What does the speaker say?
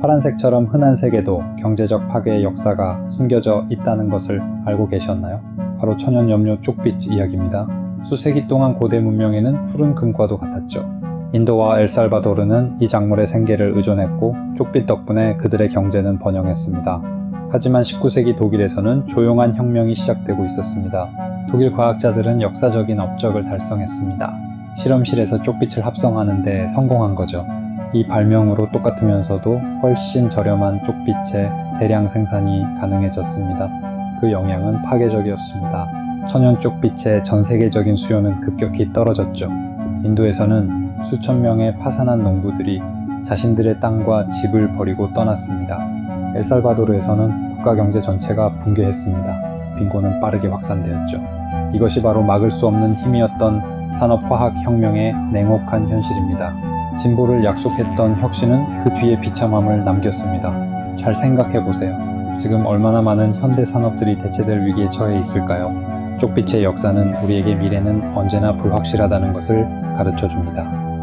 파란색처럼 흔한 색에도 경제적 파괴의 역사가 숨겨져 있다는 것을 알고 계셨나요? 바로 천연 염료 쪽빛 이야기입니다. 수세기 동안 고대 문명에는 푸른 금과도 같았죠. 인도와 엘살바도르는 이 작물의 생계를 의존했고 쪽빛 덕분에 그들의 경제는 번영했습니다. 하지만 19세기 독일에서는 조용한 혁명이 시작되고 있었습니다. 독일 과학자들은 역사적인 업적을 달성했습니다. 실험실에서 쪽빛을 합성하는 데 성공한 거죠. 이 발명으로 똑같으면서도 훨씬 저렴한 쪽빛의 대량 생산이 가능해졌습니다. 그 영향은 파괴적이었습니다. 천연 쪽빛의 전 세계적인 수요는 급격히 떨어졌죠. 인도에서는 수천 명의 파산한 농부들이 자신들의 땅과 집을 버리고 떠났습니다. 엘살바도르에서는 국가 경제 전체가 붕괴했습니다. 빈곤은 빠르게 확산되었죠. 이것이 바로 막을 수 없는 힘이었던 산업화학 혁명의 냉혹한 현실입니다. 진보를 약속했던 혁신은 그 뒤에 비참함을 남겼습니다. 잘 생각해 보세요. 지금 얼마나 많은 현대 산업들이 대체될 위기에 처해 있을까요? 쪽빛의 역사는 우리에게 미래는 언제나 불확실하다는 것을 가르쳐 줍니다.